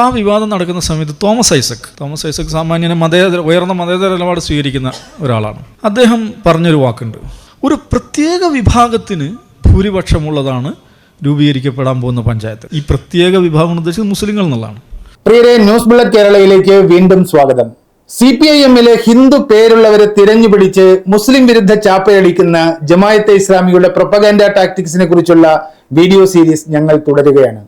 ആ വിവാദം നടക്കുന്ന സമയത്ത് തോമസ് ഐസക്. തോമസ് ഐസക് സാമാന്യനെ മതേതര ഉയർന്ന മതേതര നിലപാട് സ്വീകരിക്കുന്ന ഒരാളാണ്. അദ്ദേഹം പറഞ്ഞൊരു വാക്കുണ്ട്. ഒരു പ്രത്യേക വിഭാഗത്തിന് ഭൂരിപക്ഷമുള്ളതാണ് രൂപീകരിക്കപ്പെടാൻ പോകുന്ന പഞ്ചായത്ത്. ഈ പ്രത്യേക വിഭാഗം ഉദ്ദേശിച്ചത് മുസ്ലിങ്ങൾ എന്നുള്ളതാണ്. പ്രിയരെ ന്യൂസ് ബുള്ളറ്റ് കേരളയിലേക്ക് വീണ്ടും സ്വാഗതം. സി പി ഐ എമ്മിലെ ഹിന്ദു പേരുള്ളവരെ തിരഞ്ഞുപിടിച്ച് മുസ്ലിം വിരുദ്ധ ചാപ്പയടിക്കുന്ന ജമായത്തെ ഇസ്ലാമിയുടെ പ്രൊപ്പഗാൻഡ ടാക്ടിക്സിനെ കുറിച്ചുള്ള വീഡിയോ സീരീസ് ഞങ്ങൾ തുടരുകയാണ്.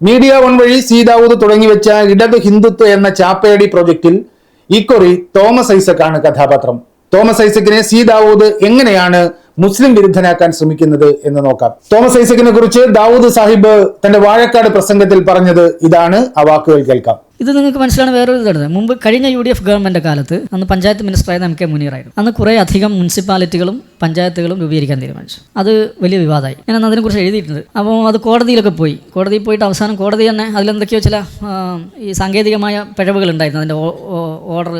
മീഡിയ വൺ വഴി സി ദാവൂദ് തുടങ്ങിവെച്ച ഇടത് ഹിന്ദുത്വ എന്ന ചാപ്പേടി പ്രൊജക്റ്റിൽ ഇക്കുറി തോമസ് ഐസക്കാണ് കഥാപാത്രം. തോമസ് ഐസക്കിനെ സി ദാവൂദ് എങ്ങനെയാണ് മുസ്ലിം വിരുദ്ധനാക്കാൻ ശ്രമിക്കുന്നത് എന്ന് നോക്കാം. തോമസ് ഐസക്കിനെ കുറിച്ച് ദാവൂദ് സാഹിബ് തന്റെ വാഴക്കാട് പ്രസംഗത്തിൽ പറഞ്ഞത് ഇതാണ്. ആ വാക്കുകൾ കേൾക്കാം. ഇത് നിങ്ങൾക്ക് മനസ്സിലാണ് വേറൊരു ഇതാണ്. മുമ്പ് കഴിഞ്ഞ യു ഡി എഫ് ഗവൺമെന്റ് കാലത്ത് അന്ന് പഞ്ചായത്ത് മിനിസ്റ്റർ മിനിസ്റ്ററായിരുന്ന എം കെ മുനീറായിരുന്നു അന്ന് കുറേ അധികം മുനിസിപ്പാലിറ്റികളും പഞ്ചായത്തുകളും രൂപീകരിക്കാൻ തീരുമാനിച്ചു. അത് വലിയ വിവാദമായി. ഞാൻ അന്ന് അതിനെക്കുറിച്ച് എഴുതിയിട്ടുണ്ട്. അപ്പോൾ അത് കോടതിയിലൊക്കെ പോയി. കോടതിയിൽ പോയിട്ട് അവസാനം കോടതി തന്നെ അതിലെന്തൊക്കെയോ ചില ഈ സാങ്കേതികമായ പിഴവുകൾ ഉണ്ടായിരുന്നു. അതിന്റെ ഓർഡർ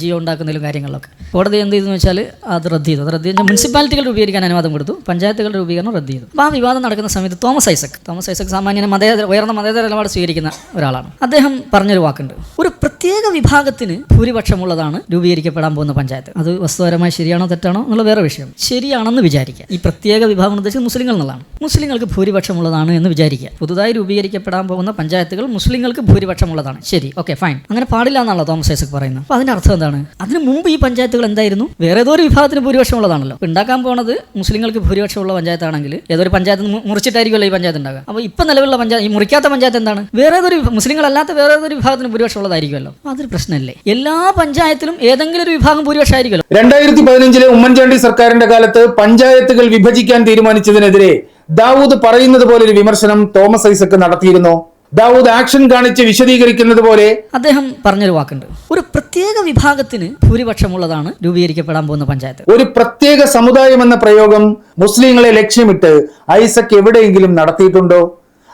ജിയോ ഉണ്ടാക്കുന്നതിലും കാര്യങ്ങളിലൊക്കെ. കോടതി എന്ത് ചെയ്തെന്ന് വെച്ചാൽ അത് റദ്ദ് ചെയ്തു. അത് റദ്ദ് ചെയ്ത് മുനിസിപ്പാലിറ്റികൾ രൂപീകരിക്കാൻ അനുവാദം കൊടുത്തു. പഞ്ചായത്തുകളുടെ രൂപീകരണം റദ്ദ് ചെയ്തു. അപ്പോൾ ആ വിവാദം നടക്കുന്ന സമയത്ത് തോമസ് ഐസക് തോമസ് ഐസക് സാമാന്യനെ മതേതര ഉയർന്ന മതേതര നിലപാട് സ്വീകരിക്കുന്ന ഒരാളാണ്. അദ്ദേഹം പറഞ്ഞൊരു വാക്കുണ്ട് ഒരു പ്രത്യേക വിഭാഗത്തിന് ഭൂരിപക്ഷമുള്ളതാണ് രൂപീകരിക്കപ്പെടാൻ പോകുന്ന പഞ്ചായത്ത്. അത് വസ്തുപരമായി ശരിയാണോ തെറ്റാണോ എന്നുള്ള വേറെ വിഷയം. ശരിയാണെന്ന് വിചാരിക്കുക. ഈ പ്രത്യേക വിഭാഗം ഉദ്ദേശിച്ചത് മുസ്ലിങ്ങൾ എന്നുള്ളതാണ്. മുസ്ലിങ്ങൾക്ക് ഭൂരിപക്ഷമുള്ളതാണ് എന്ന് വിചാരിക്കുക. പുതുതായി രൂപീകരിക്കപ്പെടാൻ പോകുന്ന പഞ്ചായത്തുകൾ മുസ്ലിങ്ങൾക്ക് ഭൂരിപക്ഷമുള്ളതാണ്. ശരി ഓക്കെ ഫൈൻ. അങ്ങനെ പാടില്ല എന്നാണല്ലോ തോമസ് ഐസക് പറയുന്നത്. അപ്പോൾ അതിന്റെ അർത്ഥം എന്താണ്? അതിന് മുമ്പ് ഈ പഞ്ചായത്തുകൾ എന്തായിരുന്നു? വേറെ ഏതോ ഒരു വിഭാഗത്തിന് ഭൂരിപക്ഷമുള്ളതാണല്ലോ. ഉണ്ടാക്കാൻ പോണത് മുസ്ലിങ്ങൾക്ക് ഭൂരിപക്ഷമുള്ള പഞ്ചായത്താണെങ്കിൽ ഏതൊരു പഞ്ചായത്ത് മുറിച്ചിട്ടായിരിക്കുമല്ലോ ഈ പഞ്ചായത്ത് ഉണ്ടാകുക അപ്പോൾ ഇപ്പം നിലവിലുള്ള പഞ്ചായത്ത് ഈ മുറിക്കാത്ത പഞ്ചായത്ത് എന്താണ്? വേറെ ഏതൊരു മുസ്ലിങ്ങളല്ലാത്ത വേറെ ഏതൊരു വിഭാഗത്തിന് ഭൂരിപക്ഷമുള്ളതായിരിക്കുമല്ലോ. അപ്പോൾ അതൊരു പ്രശ്നമല്ലേ? എല്ലാ പഞ്ചായത്തിലും ഏതെങ്കിലും ഒരു വിഭാഗം ഭൂരിപക്ഷമായിരിക്കുമല്ലോ? രണ്ടായിരത്തി പതിനഞ്ചിലെ ഉമ്മൻചാണ്ടി സർക്കാരിന്റെ കാലത്ത് പഞ്ചായത്തുകൾ വിഭജിക്കാൻ തീരുമാനിച്ചതിനെതിരെ ദാവൂദ് പറയുന്നത് പോലെ ഒരു വിമർശനം തോമസ് ഐസക് നടത്തിയിരുന്നു. ദാവൂദ് ആക്ഷൻ കാണിച്ച് വിശദീകരിക്കുന്നത് പോലെ അദ്ദേഹം പറഞ്ഞൊരു വാക്കുണ്ട്. ഒരു പ്രത്യേക വിഭാഗത്തിന് ഭൂരിപക്ഷമുള്ളതാണ് രൂപീകരിക്കപ്പെടാൻ പോകുന്ന പഞ്ചായത്ത്. ഒരു പ്രത്യേക സമുദായം എന്ന പ്രയോഗം മുസ്ലിങ്ങളെ ലക്ഷ്യമിട്ട് ഐസക് എവിടെയെങ്കിലും നടത്തിയിട്ടുണ്ടോ?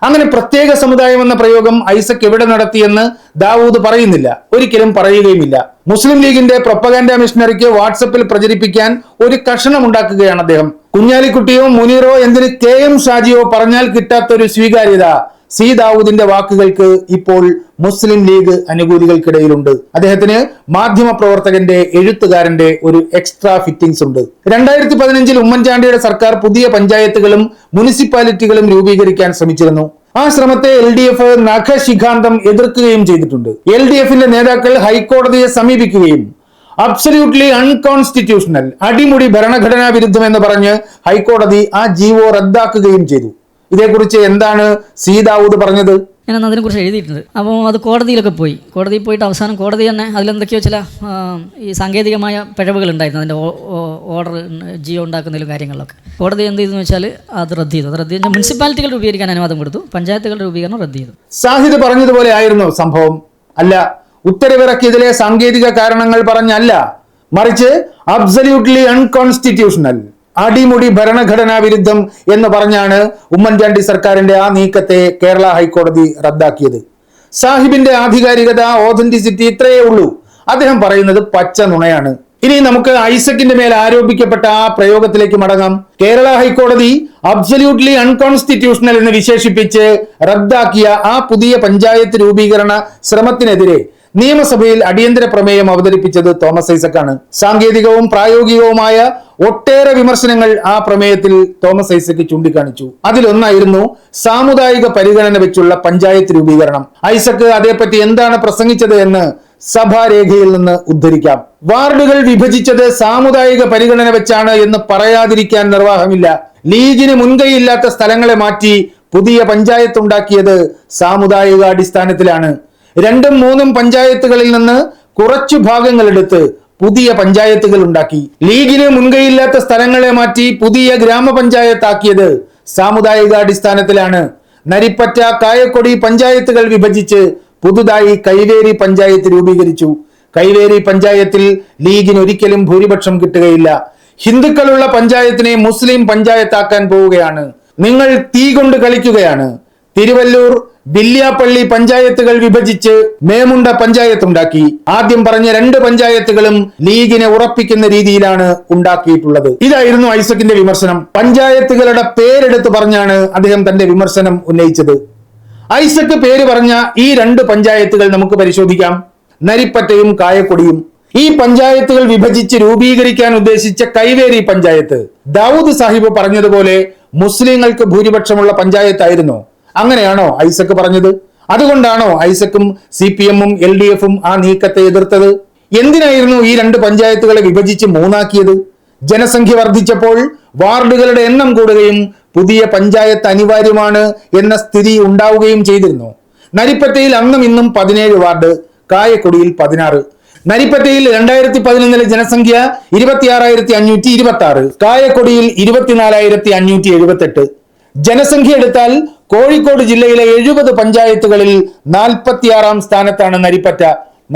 അങ്ങനെ പ്രത്യേക സമുദായം എന്ന പ്രയോഗം ഐസക് എവിടെ നടത്തിയെന്ന് ദാവൂദ് പറയുന്നില്ല. ഒരിക്കലും പറയുകയുമില്ല. മുസ്ലിം ലീഗിന്റെ പ്രൊപ്പഗാൻഡ മിഷനറിക്ക് വാട്സപ്പിൽ പ്രചരിപ്പിക്കാൻ ഒരു കഷണം ഉണ്ടാക്കുകയാണ് അദ്ദേഹം. കുഞ്ഞാലിക്കുട്ടിയോ മുനീറോ എന്തിന് കെ എം ഷാജിയോ പറഞ്ഞാൽ കിട്ടാത്തൊരു സ്വീകാര്യത? സി ദാവൂദിന്റെ വാക്കുകൾക്ക് ഇപ്പോൾ മുസ്ലിം ലീഗ് അനുകൂലികൾക്കിടയിലുണ്ട്. അദ്ദേഹത്തിന് മാധ്യമ പ്രവർത്തകന്റെ എഴുത്തുകാരന്റെ ഒരു എക്സ്ട്രാ ഫിറ്റിംഗ്സ് ഉണ്ട്. രണ്ടായിരത്തി പതിനഞ്ചിൽ ഉമ്മൻചാണ്ടിയുടെ സർക്കാർ പുതിയ പഞ്ചായത്തുകളും മുനിസിപ്പാലിറ്റികളും രൂപീകരിക്കാൻ ശ്രമിച്ചിരുന്നു. ആ ശ്രമത്തെ എൽ ഡി എഫ് നഖശിഖാന്തം എതിർക്കുകയും ചെയ്തിട്ടുണ്ട്. എൽ ഡി എഫിന്റെ നേതാക്കൾ ഹൈക്കോടതിയെ സമീപിക്കുകയും അബ്സല്യൂട്ട്ലി അൺകോൺസ്റ്റിറ്റ്യൂഷണൽ അടിമുടി ഭരണഘടനാ വിരുദ്ധം എന്ന് പറഞ്ഞ് ഹൈക്കോടതി ആ ജീവോ റദ്ദാക്കുകയും ചെയ്തു. ഇതേക്കുറിച്ച് എന്താണ് സി ദാവൂദ് പറഞ്ഞത്? ഞാൻ അന്ന് അതിനെക്കുറിച്ച് എഴുതിയിട്ടുണ്ട്. അപ്പോൾ അത് കോടതിയിലൊക്കെ പോയി. കോടതിയിൽ പോയിട്ട് അവസാനം കോടതി തന്നെ അതിലെന്തൊക്കെയോ ചില ഈ സാങ്കേതികമായ പിഴവുകൾ ഉണ്ടായിരുന്നു. അതിന്റെ ഓർഡർ ജിയോ ഉണ്ടാക്കുന്നതിലും കാര്യങ്ങളിലൊക്കെ. കോടതി എന്ത് ചെയ്തെന്ന് വെച്ചാൽ അത് റദ്ദ് ചെയ്തു. അത് റദ്ദ് ചെയ്ത് മുനിസിപ്പാലിറ്റികൾ രൂപീകരിക്കാൻ അനുവാദം കൊടുത്തു. പഞ്ചായത്തുകളുടെ രൂപീകരണം റദ്ദ് ചെയ്തു. സാഹിദ് പറഞ്ഞതുപോലെ ആയിരുന്നു സംഭവം. അല്ല ഉത്തരവിറക്കിയതിലെ സാങ്കേതിക കാരണങ്ങൾ പറഞ്ഞല്ല. മറിച്ച് അബ്സല്യൂട്ട്ലി അൺകോൺസ്റ്റിറ്റ്യൂഷണൽ അടിമുടി ഭരണഘടനാ വിരുദ്ധം എന്ന് പറഞ്ഞാണ് ഉമ്മൻചാണ്ടി സർക്കാരിന്റെ ആ നീക്കത്തെ കേരള ഹൈക്കോടതി റദ്ദാക്കിയത്. സാഹിബിന്റെ ആധികാരികത ഓതന്റിസിറ്റി ഇത്രയേ ഉള്ളൂ. അദ്ദേഹം പറയുന്നത് പച്ച നുണയാണ്. ഇനി നമുക്ക് ഐസക്കിന്റെ മേൽ ആരോപിക്കപ്പെട്ട ആ പ്രയോഗത്തിലേക്ക് മടങ്ങാം. കേരള ഹൈക്കോടതി അബ്സല്യൂട്ട്ലി അൺകോൺസ്റ്റിറ്റ്യൂഷണൽ എന്ന് വിശേഷിപ്പിച്ച് റദ്ദാക്കിയ ആ പുതിയ പഞ്ചായത്ത് രൂപീകരണ ശ്രമത്തിനെതിരെ നിയമസഭയിൽ അടിയന്തര പ്രമേയം അവതരിപ്പിച്ചത് തോമസ് ഐസക് ആണ് സാങ്കേതികവും പ്രായോഗികവുമായ ഒട്ടേറെ വിമർശനങ്ങൾ ആ പ്രമേയത്തിൽ തോമസ് ഐസക് ചൂണ്ടിക്കാണിച്ചു. അതിലൊന്നായിരുന്നു സാമുദായിക പരിഗണന വെച്ചുള്ള പഞ്ചായത്ത് രൂപീകരണം. ഐസക്ക് അതേപ്പറ്റി എന്താണ് പ്രസംഗിച്ചത് എന്ന് സഭാരേഖയിൽ നിന്ന് ഉദ്ധരിക്കാം. വാർഡുകൾ വിഭജിച്ചത് സാമുദായിക പരിഗണന വെച്ചാണ് എന്ന് പറയാതിരിക്കാൻ നിർവാഹമില്ല. ലീഗിന് മുൻകൈയില്ലാത്ത സ്ഥലങ്ങളെ മാറ്റി പുതിയ പഞ്ചായത്ത് ഉണ്ടാക്കിയത് സാമുദായിക അടിസ്ഥാനത്തിലാണ്. രണ്ടും മൂന്നും പഞ്ചായത്തുകളിൽ നിന്ന് കുറച്ചു ഭാഗങ്ങൾ എടുത്ത് പുതിയ പഞ്ചായത്തുകൾ ഉണ്ടാക്കി. ലീഗിന് മുൻകൈയില്ലാത്ത സ്ഥലങ്ങളെ മാറ്റി പുതിയ ഗ്രാമപഞ്ചായത്താക്കിയത് സാമുദായിക അടിസ്ഥാനത്തിലാണ് നരിപ്പറ്റ കായക്കൊടി പഞ്ചായത്തുകൾ വിഭജിച്ച് പുതുതായി കൈവേരി പഞ്ചായത്ത് രൂപീകരിച്ചു. കൈവേരി പഞ്ചായത്തിൽ ലീഗിന് ഒരിക്കലും ഭൂരിപക്ഷം കിട്ടുകയില്ല. ഹിന്ദുക്കളുള്ള പഞ്ചായത്തിനെ മുസ്ലിം പഞ്ചായത്താക്കാൻ പോവുകയാണ്. നിങ്ങൾ തീ കൊണ്ട് കളിക്കുകയാണ്. തിരുവല്ലൂർ ബില്ല്യാപ്പള്ളി പഞ്ചായത്തുകൾ വിഭജിച്ച് മേമുണ്ട പഞ്ചായത്ത് ഉണ്ടാക്കി ആദ്യം പറഞ്ഞ രണ്ട് പഞ്ചായത്തുകളും ലീഗിനെ ഉറപ്പിക്കുന്ന രീതിയിലാണ് ഉണ്ടാക്കിയിട്ടുള്ളത്. ഇതായിരുന്നു ഐസക്കിന്റെ വിമർശനം. പഞ്ചായത്തുകളുടെ പേരെടുത്ത് പറഞ്ഞാണ് അദ്ദേഹം തന്റെ വിമർശനം ഉന്നയിച്ചത്. ഐസക്ക് പേര് പറഞ്ഞ ഈ രണ്ട് പഞ്ചായത്തുകൾ നമുക്ക് പരിശോധിക്കാം. നരിപ്പറ്റയും കായക്കൊടിയും. ഈ പഞ്ചായത്തുകൾ വിഭജിച്ച് രൂപീകരിക്കാൻ ഉദ്ദേശിച്ച കൈവേരി പഞ്ചായത്ത്. ദാവൂദ് സാഹിബ് പറഞ്ഞതുപോലെ മുസ്ലിങ്ങൾക്ക് ഭൂരിപക്ഷമുള്ള പഞ്ചായത്തായിരുന്നു. അങ്ങനെയാണോ ഐസക് പറഞ്ഞത്? അതുകൊണ്ടാണോ ഐസക്കും സി പി എമ്മും എൽ ഡി എഫും ആ നീക്കത്തെ എതിർത്തത്? എന്തിനായിരുന്നു ഈ രണ്ട് പഞ്ചായത്തുകളെ വിഭജിച്ച് മൂന്നാക്കിയത്? ജനസംഖ്യ വർദ്ധിച്ചപ്പോൾ വാർഡുകളുടെ എണ്ണം കൂടുകയും പുതിയ പഞ്ചായത്ത് അനിവാര്യമാണ് എന്ന സ്ഥിതി ഉണ്ടാവുകയും ചെയ്തിരുന്നു. നരിപ്പറ്റയിൽ അന്നും ഇന്നും പതിനേഴ് വാർഡ് കായക്കൊടിയിൽ പതിനാറ്. നരിപ്പറ്റയിൽ രണ്ടായിരത്തി പതിനൊന്നിലെ ജനസംഖ്യ ഇരുപത്തിയാറായിരത്തി അഞ്ഞൂറ്റി ഇരുപത്തി ആറ് കായക്കൊടിയിൽ ഇരുപത്തിനാലായിരത്തി അഞ്ഞൂറ്റി എഴുപത്തെട്ട് ജനസംഖ്യ എടുത്താൽ കോഴിക്കോട് ജില്ലയിലെ എഴുപത് പഞ്ചായത്തുകളിൽ നാൽപ്പത്തിയാറാം സ്ഥാനത്താണ് നരിപ്പറ്റ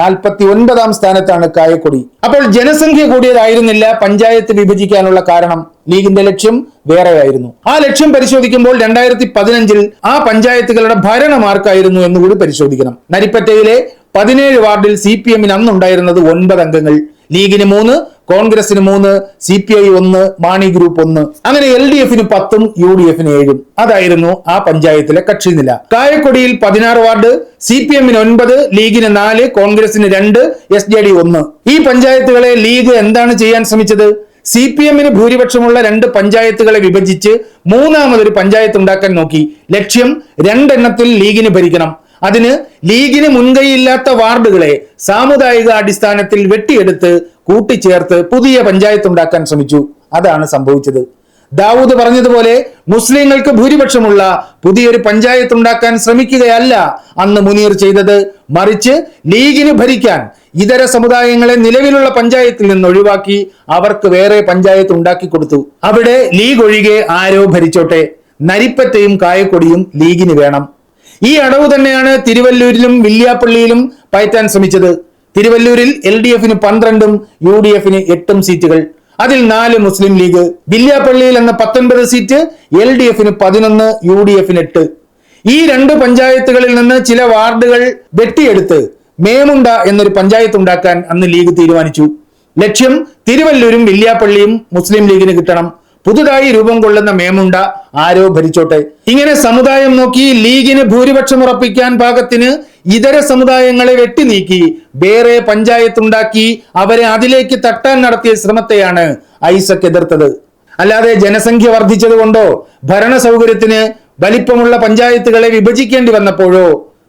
നാൽപ്പത്തി ഒൻപതാം സ്ഥാനത്താണ് കായക്കൊടി. അപ്പോൾ ജനസംഖ്യ കൂടിയതായിരുന്നില്ല പഞ്ചായത്ത് വിഭജിക്കാനുള്ള കാരണം ലീഗിന്റെ ലക്ഷ്യം വേറെയായിരുന്നു. ആ ലക്ഷ്യം പരിശോധിക്കുമ്പോൾ രണ്ടായിരത്തി പതിനഞ്ചിൽ ആ പഞ്ചായത്തുകളുടെ ഭരണം ആർക്കായിരുന്നു എന്നുകൂടി പരിശോധിക്കണം. നരിപ്പറ്റയിലെ പതിനേഴ് വാർഡിൽ സി പി എമ്മിന് അന്നുണ്ടായിരുന്നത് ഒൻപത് അംഗങ്ങൾ. ലീഗിന് മൂന്ന് കോൺഗ്രസിന് മൂന്ന് സി പി ഐ ഒന്ന് മാണി ഗ്രൂപ്പ് ഒന്ന്. അങ്ങനെ എൽ ഡി എഫിന് പത്തും യു ഡി എഫിന് ഏഴും. അതായിരുന്നു ആ പഞ്ചായത്തിലെ കക്ഷി നില. കായക്കൊടിയിൽ പതിനാറ് വാർഡ് സി പി എമ്മിന് ഒൻപത് ലീഗിന് നാല് കോൺഗ്രസിന് രണ്ട് എസ് ജെ ഡി ഒന്ന്. ഈ പഞ്ചായത്തുകളെ ലീഗ് എന്താണ് ചെയ്യാൻ ശ്രമിച്ചത്? സി പി എമ്മിന് ഭൂരിപക്ഷമുള്ള രണ്ട് പഞ്ചായത്തുകളെ വിഭജിച്ച് മൂന്നാമതൊരു പഞ്ചായത്ത് ഉണ്ടാക്കാൻ നോക്കി. ലക്ഷ്യം രണ്ടെണ്ണത്തിൽ ലീഗിന് ഭരിക്കണം. അതിന് ലീഗിന് മുൻകൈയില്ലാത്ത വാർഡുകളെ സാമുദായിക അടിസ്ഥാനത്തിൽ വെട്ടിയെടുത്ത് കൂട്ടിച്ചേർത്ത് പുതിയ പഞ്ചായത്ത് ഉണ്ടാക്കാൻ ശ്രമിച്ചു. അതാണ് സംഭവിച്ചത്. ദാവൂദ് പറഞ്ഞതുപോലെ മുസ്ലിങ്ങൾക്ക് ഭൂരിപക്ഷമുള്ള പുതിയൊരു പഞ്ചായത്ത് ഉണ്ടാക്കാൻ ശ്രമിക്കുകയല്ല അന്ന് മുനീർ ചെയ്തത്. മറിച്ച് ലീഗിന് ഭരിക്കാൻ ഇതര സമുദായങ്ങളെ നിലവിലുള്ള പഞ്ചായത്തിൽ നിന്ന് ഒഴിവാക്കി അവർക്ക് വേറെ പഞ്ചായത്ത് ഉണ്ടാക്കി കൊടുത്തു. അവിടെ ലീഗ് ഒഴികെ ആരോ ഭരിച്ചോട്ടെ. നരിപ്പറ്റയും കായക്കൊടിയും ലീഗിന് വേണം. ഈ അടവ് തന്നെയാണ് തിരുവല്ലൂരിലും വില്യാപ്പള്ളിയിലും പയറ്റാൻ ശ്രമിച്ചത്. തിരുവല്ലൂരിൽ എൽ ഡി എഫിന് പന്ത്രണ്ടും യു ഡി എഫിന് എട്ടും സീറ്റുകൾ. അതിൽ നാല് മുസ്ലിം ലീഗ് വില്യാപ്പള്ളിയിൽ എന്ന പത്തൊൻപത് സീറ്റ് എൽ ഡി എഫിന് പതിനൊന്ന് യു ഡി എഫിന് എട്ട്. ഈ രണ്ട് പഞ്ചായത്തുകളിൽ നിന്ന് ചില വാർഡുകൾ വെട്ടിയെടുത്ത് മേമുണ്ട എന്നൊരു പഞ്ചായത്ത് ഉണ്ടാക്കാൻ അന്ന് ലീഗ് തീരുമാനിച്ചു. ലക്ഷ്യം തിരുവല്ലൂരും വില്യാപ്പള്ളിയും മുസ്ലിം ലീഗിന് കിട്ടണം. പുതുതായി രൂപം കൊള്ളുന്ന മേമുണ്ട ആരോ ഭരിച്ചോട്ടെ. ഇങ്ങനെ സമുദായം നോക്കി ലീഗിന് ഭൂരിപക്ഷം ഉറപ്പിക്കാൻ പാകത്തിന് ഇതര സമുദായങ്ങളെ വെട്ടിനീക്കി വേറെ പഞ്ചായത്ത് ഉണ്ടാക്കി അവരെ അതിലേക്ക് തട്ടാൻ നടത്തിയ ശ്രമത്തെയാണ് ഐസക് എതിർത്തത്. അല്ലാതെ ജനസംഖ്യ വർദ്ധിച്ചത് കൊണ്ടോ ഭരണ സൗകര്യത്തിന് വലിപ്പമുള്ള പഞ്ചായത്തുകളെ വിഭജിക്കേണ്ടി വന്നപ്പോഴോ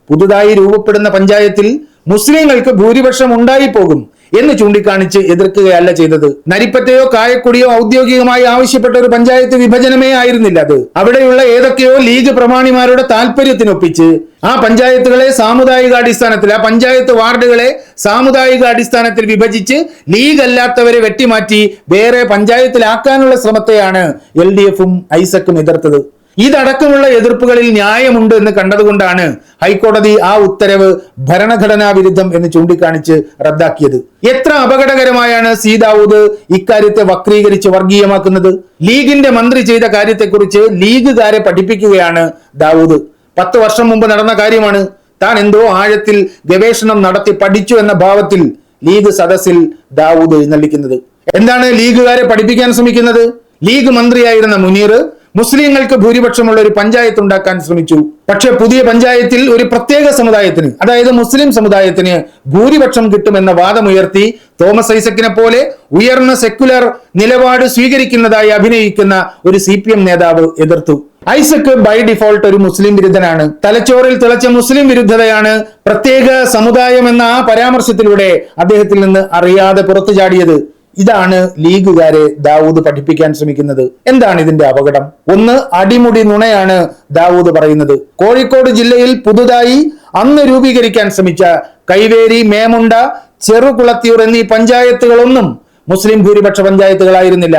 പുതുതായി രൂപപ്പെടുന്ന പഞ്ചായത്തിൽ മുസ്ലിങ്ങൾക്ക് ഭൂരിപക്ഷം ഉണ്ടായിപ്പോകും. എന്ന് ചൂണ്ടിക്കാണിച്ച് എതിർക്കുകയല്ല ചെയ്തത്. നരിപ്പറ്റയോ കായക്കുടിയോ ഔദ്യോഗികമായി ആവശ്യപ്പെട്ട ഒരു പഞ്ചായത്ത് വിഭജനമേ ആയിരുന്നില്ല അത്. അവിടെയുള്ള ഏതൊക്കെയോ ലീഗ് പ്രമാണിമാരുടെ താല്പര്യത്തിനൊപ്പിച്ച് ആ പഞ്ചായത്തുകളെ സാമുദായിക അടിസ്ഥാനത്തിൽ ആ പഞ്ചായത്ത് വാർഡുകളെ സാമുദായിക അടിസ്ഥാനത്തിൽ വിഭജിച്ച് ലീഗ് അല്ലാത്തവരെ വെട്ടിമാറ്റി വേറെ പഞ്ചായത്തിലാക്കാനുള്ള ശ്രമത്തെയാണ് എൽ ഡി എഫും ഐസക്കും എതിർത്തത്. ഇതടക്കമുള്ള എതിർപ്പുകളിൽ ന്യായമുണ്ട് എന്ന് കണ്ടതുകൊണ്ടാണ് ഹൈക്കോടതി ആ ഉത്തരവ് ഭരണഘടനാ വിരുദ്ധം എന്ന് ചൂണ്ടിക്കാണിച്ച് റദ്ദാക്കിയത്. എത്ര അപകടകരമായാണ് സി ദാവൂദ് ഇക്കാര്യത്തെ വക്രീകരിച്ച് വർഗീയമാക്കുന്നത്? ലീഗിന്റെ മന്ത്രി ചെയ്ത കാര്യത്തെക്കുറിച്ച് ലീഗുകാരെ പഠിപ്പിക്കുകയാണ് ദാവൂദ്. പത്ത് വർഷം മുമ്പ് നടന്ന കാര്യമാണ്. താൻ എന്തോ ആഴത്തിൽ ഗവേഷണം നടത്തി പഠിച്ചു എന്ന ഭാവത്തിൽ ലീഗ് സദസ്സിൽ ദാവൂദ് എഴുന്നള്ളിക്കുന്നത്. എന്താണ് ലീഗുകാരെ പഠിപ്പിക്കാൻ ശ്രമിക്കുന്നത്? ലീഗ് മന്ത്രിയായിരുന്ന മുനീർ മുസ്ലിങ്ങൾക്ക് ഭൂരിപക്ഷമുള്ള ഒരു പഞ്ചായത്ത് ഉണ്ടാക്കാൻ ശ്രമിച്ചു. പക്ഷേ പുതിയ പഞ്ചായത്തിൽ ഒരു പ്രത്യേക സമുദായത്തിന് അതായത് മുസ്ലിം സമുദായത്തിന് ഭൂരിപക്ഷം കിട്ടുമെന്ന വാദമുയർത്തി തോമസ് ഐസക്കിനെ പോലെ ഉയർന്ന സെക്യുലർ നിലപാട് സ്വീകരിക്കുന്നതായി അഭിനയിക്കുന്ന ഒരു സി നേതാവ് എതിർത്തു. ഐസക്ക് ബൈ ഡിഫോൾട്ട് ഒരു മുസ്ലിം വിരുദ്ധനാണ്. തലച്ചോറിൽ തിളച്ച മുസ്ലിം വിരുദ്ധതയാണ് പ്രത്യേക സമുദായം എന്ന ആ പരാമർശത്തിലൂടെ അദ്ദേഹത്തിൽ നിന്ന് അറിയാതെ പുറത്തു ചാടിയത് ഇതാണ് ലീഗുകാരെ ദാവൂദ് പഠിപ്പിക്കാൻ ശ്രമിക്കുന്നത്. എന്താണ് ഇതിന്റെ അപകടം? ഒന്ന് അടിമുടി നുണയാണ് ദാവൂദ് പറയുന്നത്. കോഴിക്കോട് ജില്ലയിൽ പുതുതായി അന്ന് രൂപീകരിക്കാൻ ശ്രമിച്ച കൈവേരി മേമുണ്ട ചെറുകുളത്തിയൂർ എന്നീ പഞ്ചായത്തുകളൊന്നും മുസ്ലിം ഭൂരിപക്ഷ പഞ്ചായത്തുകളായിരുന്നില്ല.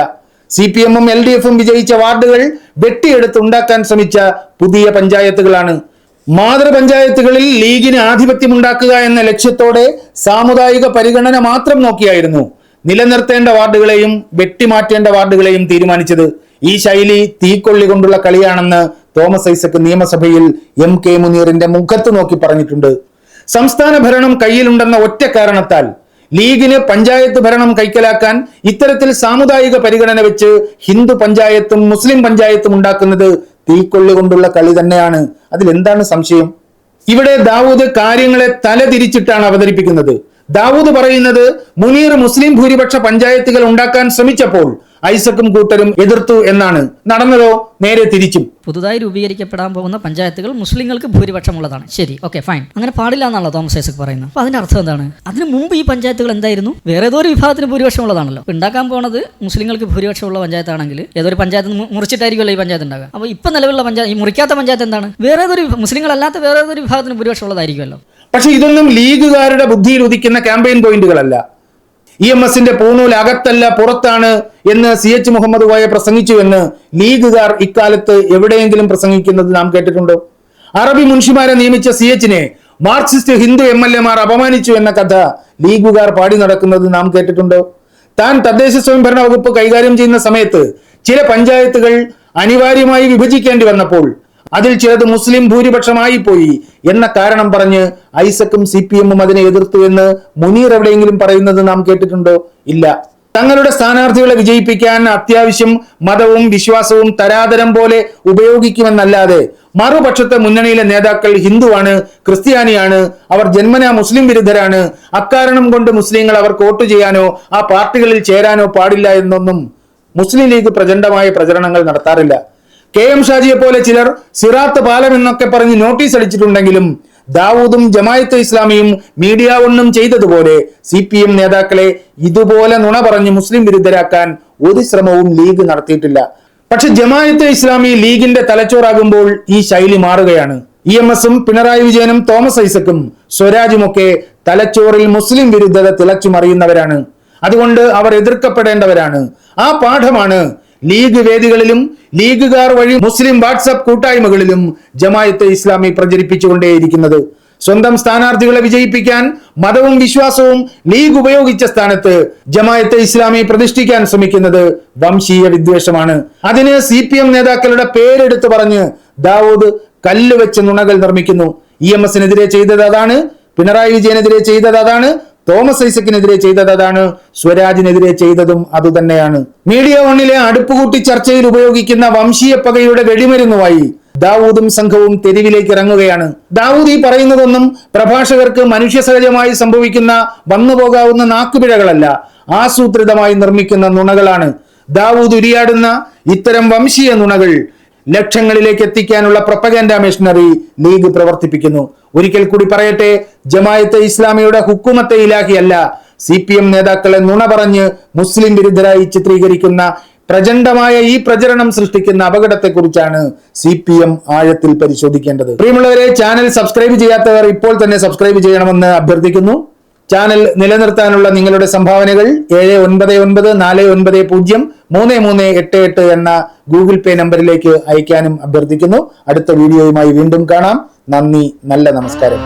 സി പി എമ്മും എൽ ഡി എഫും വിജയിച്ച വാർഡുകൾ വെട്ടിയെടുത്ത് ഉണ്ടാക്കാൻ ശ്രമിച്ച പുതിയ പഞ്ചായത്തുകളാണ്. മാതൃപഞ്ചായത്തുകളിൽ ലീഗിന് ആധിപത്യമുണ്ടാക്കുക എന്ന ലക്ഷ്യത്തോടെ സാമുദായിക പരിഗണന മാത്രം നോക്കിയായിരുന്നു. നിലനിർത്തേണ്ട വാർഡുകളെയും വെട്ടിമാറ്റേണ്ട വാർഡുകളെയും തീരുമാനിച്ചത് ഈ ശൈലി തീക്കൊള്ളി കൊണ്ടുള്ള കളിയാണെന്ന് തോമസ് ഐസക് നിയമസഭയിൽ എം കെ മുനീറിന്റെ മുഖത്ത് നോക്കി പറഞ്ഞിട്ടുണ്ട്. സംസ്ഥാന ഭരണം കയ്യിലുണ്ടെന്ന ഒറ്റ കാരണത്താൽ ലീഗിന് പഞ്ചായത്ത് ഭരണം കൈക്കലാക്കാൻ ഇത്തരത്തിൽ സാമുദായിക പരിഗണന വെച്ച് ഹിന്ദു പഞ്ചായത്തും മുസ്ലിം പഞ്ചായത്തും ഉണ്ടാക്കുന്നത് തീക്കൊള്ളി കൊണ്ടുള്ള കളി തന്നെയാണ്. അതിൽ എന്താണ് സംശയം? ഇവിടെ ദാവൂദ് കാര്യങ്ങളെ തലതിരിച്ചിട്ടാണ് അവതരിപ്പിക്കുന്നത്. ദാവൂദ് പറയുന്നത് മുനീർ മുസ്ലിം ഭൂരിപക്ഷ പഞ്ചായത്തുകൾ ഉണ്ടാക്കാൻ ശ്രമിച്ചപ്പോൾ ഐസക്കും കൂട്ടരും എതിർത്തു എന്നാണ്. നടന്നതോ നേരെ തിരിച്ചും. പുതുതായി രൂപീകരിക്കപ്പെടാൻ പോകുന്ന പഞ്ചായത്തുകൾ മുസ്ലിങ്ങൾക്ക് ഭൂരിപക്ഷമുള്ളതാണ്. ശരി ഓക്കെ ഫൈൻ. അങ്ങനെ പാടില്ല എന്നാണല്ലോ തോമസ് ഐസക് പറയുന്നത്. അപ്പൊ അതിന്റെ അർത്ഥം എന്താണ്? അതിന് മുമ്പ് ഈ പഞ്ചായത്തുകൾ എന്തായിരുന്നു? വേറെ ഏതോ ഒരു വിഭാഗത്തിന് ഭൂരിപക്ഷമുള്ളതാണല്ലോ. ഉണ്ടാക്കാൻ പോകുന്നത് മുസ്ലിങ്ങൾക്ക് ഭൂരിപക്ഷമുള്ള പഞ്ചായത്താണെങ്കിൽ ഏതൊരു പഞ്ചായത്ത് മുറിച്ചിട്ടായിരിക്കുമല്ലോ ഈ പഞ്ചായത്ത് ഉണ്ടാകുക അപ്പോൾ ഇപ്പം നിലവിലുള്ള പഞ്ചായത്ത് ഈ മുറിക്കാത്ത പഞ്ചായത്ത് എന്താണ്? വേറെ ഏതൊരു മുസ്ലിങ്ങളല്ലാത്ത വേറെ ഏതൊരു വിഭാഗത്തിന് ഭൂരിപക്ഷമുള്ളതായിരിക്കുമല്ലോ. പക്ഷെ ഇതൊന്നും ലീഗുകാരുടെ ബുദ്ധിയിൽ ഉദിക്കുന്ന ക്യാമ്പയിൻ പോയിന്റുകളല്ല. ഇ എം എസിന്റെ പൂണൂൽ അകത്തല്ല പുറത്താണ് എന്ന് സി എച്ച് മുഹമ്മദ് കോയ പ്രസംഗിച്ചു എന്ന് ലീഗുകാർ ഇക്കാലത്ത് എവിടെയെങ്കിലും പ്രസംഗിക്കുന്നത് നാം കേട്ടിട്ടുണ്ടോ? അറബി മുൻഷിമാരെ നിയമിച്ച സി എച്ചിനെ മാർക്സിസ്റ്റ് ഹിന്ദു എം എൽ എമാർ അപമാനിച്ചു എന്ന കഥ ലീഗുകാർ പാടി നടക്കുന്നത് നാം കേട്ടിട്ടുണ്ടോ? താൻ തദ്ദേശ സ്വയംഭരണ വകുപ്പ് കൈകാര്യം ചെയ്യുന്ന സമയത്ത് ചില പഞ്ചായത്തുകൾ അനിവാര്യമായി വിഭജിക്കേണ്ടി വന്നപ്പോൾ അതിൽ ചിലത് മുസ്ലിം ഭൂരിപക്ഷമായി പോയി എന്ന കാരണം പറഞ്ഞ് ഐസക്കും സി പി എമ്മും അതിനെ എതിർത്തു എന്ന് മുനീർ എവിടെയെങ്കിലും പറയുന്നത് നാം കേട്ടിട്ടുണ്ടോ? ഇല്ല. തങ്ങളുടെ സ്ഥാനാർത്ഥികളെ വിജയിപ്പിക്കാൻ അത്യാവശ്യം മതവും വിശ്വാസവും തരാതരം പോലെ ഉപയോഗിക്കുമെന്നല്ലാതെ മറുപക്ഷത്തെ മുന്നണിയിലെ നേതാക്കൾ ഹിന്ദുവാണ് ക്രിസ്ത്യാനിയാണ് അവർ ജന്മനാ മുസ്ലിം വിരുദ്ധരാണ് അക്കാരണം കൊണ്ട് മുസ്ലിങ്ങൾ അവർക്ക് വോട്ട് ചെയ്യാനോ ആ പാർട്ടികളിൽ ചേരാനോ പാടില്ല എന്നൊന്നും മുസ്ലിം ലീഗ് പ്രചണ്ഡമായ പ്രചരണങ്ങൾ നടത്താറില്ല. കെ എം ഷാജിയെ പോലെ ചിലർ സിറാത്ത് പാലം എന്നൊക്കെ പറഞ്ഞ് നോട്ടീസ് അടിച്ചിട്ടുണ്ടെങ്കിലും ദാവൂദും ജമായത്ത് ഇസ്ലാമിയും മീഡിയ ഒന്നും ചെയ്തതുപോലെ സി പി എം നേതാക്കളെ ഇതുപോലെ നുണ പറഞ്ഞ് മുസ്ലിം വിരുദ്ധരാക്കാൻ ഒരു ശ്രമവും ലീഗ് നടത്തിയിട്ടില്ല. പക്ഷെ ജമായത്ത് ഇസ്ലാമി ലീഗിന്റെ തലച്ചോറാകുമ്പോൾ ഈ ശൈലി മാറുകയാണ്. ഇ എം എസും പിണറായി വിജയനും തോമസ് ഐസക്കും സ്വരാജുമൊക്കെ തലച്ചോറിൽ മുസ്ലിം വിരുദ്ധത തിളച്ചു മറിയുന്നവരാണ് അതുകൊണ്ട് അവർ എതിർക്കപ്പെടേണ്ടവരാണ്. ആ പാഠമാണ് ലീഗ് വേദികളിലും ലീഗുകാർ വഴി മുസ്ലിം വാട്സപ്പ് കൂട്ടായ്മകളിലും ജമായത്തെ ഇസ്ലാമി പ്രചരിപ്പിച്ചുകൊണ്ടേയിരിക്കുന്നത്. സ്വന്തം സ്ഥാനാർത്ഥികളെ വിജയിപ്പിക്കാൻ മതവും വിശ്വാസവും ലീഗ് ഉപയോഗിച്ച സ്ഥാനത്ത് ജമായത്തെ ഇസ്ലാമി പ്രതിഷ്ഠിക്കാൻ ശ്രമിക്കുന്നത് വംശീയ വിദ്വേഷമാണ്. അതിന് സി പി എം നേതാക്കളുടെ പേരെടുത്ത് പറഞ്ഞ് ദാവൂദ് കല്ല് വെച്ച് നുണകൾ നിർമ്മിക്കുന്നു. ഇ എം എസിനെതിരെ ചെയ്തത് അതാണ് പിണറായി വിജയനെതിരെ ചെയ്തത് അതാണ് തോമസ് ഐസക്കിനെതിരെ ചെയ്തത് അതാണ് സ്വരാജിനെതിരെ ചെയ്തതും അതുതന്നെയാണ്. മീഡിയ വണ്ണിലെ അടുപ്പുകൂട്ടി ചർച്ചയിൽ ഉപയോഗിക്കുന്ന വംശീയ പകയുടെ വെടിമരുന്നുമായി ദാവൂദും സംഘവും തെരുവിലേക്ക് ഇറങ്ങുകയാണ്. ദാവൂദ് ഈ പറയുന്നതൊന്നും പ്രഭാഷകർക്ക് മനുഷ്യസഹജമായി സംഭവിക്കുന്ന വന്നുപോകാവുന്ന നാക്കുപിഴകളല്ല ആസൂത്രിതമായി നിർമ്മിക്കുന്ന നുണകളാണ്. ദാവൂദ് ഉരിയാടുന്ന ഇത്തരം വംശീയ നുണകൾ ലക്ഷങ്ങളിലേക്ക് എത്തിക്കാനുള്ള പ്രൊപ്പഗാൻഡ മിഷനറി ലീഗ് പ്രവർത്തിപ്പിക്കുന്നു. ഒരിക്കൽ കൂടി പറയട്ടെ ജമായത്തെ ഇസ്ലാമിയുടെ ഹുക്കുമത്തെ ഇലാഹിയല്ല. സി പി എം നേതാക്കളെ നുണ പറഞ്ഞ് മുസ്ലിം വിരുദ്ധരായി ചിത്രീകരിക്കുന്ന പ്രചണ്ഡമായ ഈ പ്രചരണം സൃഷ്ടിക്കുന്ന അപകടത്തെക്കുറിച്ചാണ് സി പി എം ആഴത്തിൽ പരിശോധിക്കേണ്ടത്. പ്രിയമുള്ളവരെ ചാനൽ സബ്സ്ക്രൈബ് ചെയ്യാത്തവർ ഇപ്പോൾ തന്നെ സബ്സ്ക്രൈബ് ചെയ്യണമെന്ന് അഭ്യർത്ഥിക്കുന്നു. ചാനൽ നിലനിർത്താനുള്ള നിങ്ങളുടെ സംഭാവനകൾ ഏഴ് ഒൻപത് ഒൻപത് നാല് ഒൻപത് പൂജ്യം മൂന്ന് മൂന്ന് എട്ട് എട്ട് എന്ന ഗൂഗിൾ പേ നമ്പറിലേക്ക് അയക്കാനും അഭ്യർത്ഥിക്കുന്നു. അടുത്ത വീഡിയോയുമായി വീണ്ടും കാണാം. നന്ദി നല്ല നമസ്കാരം.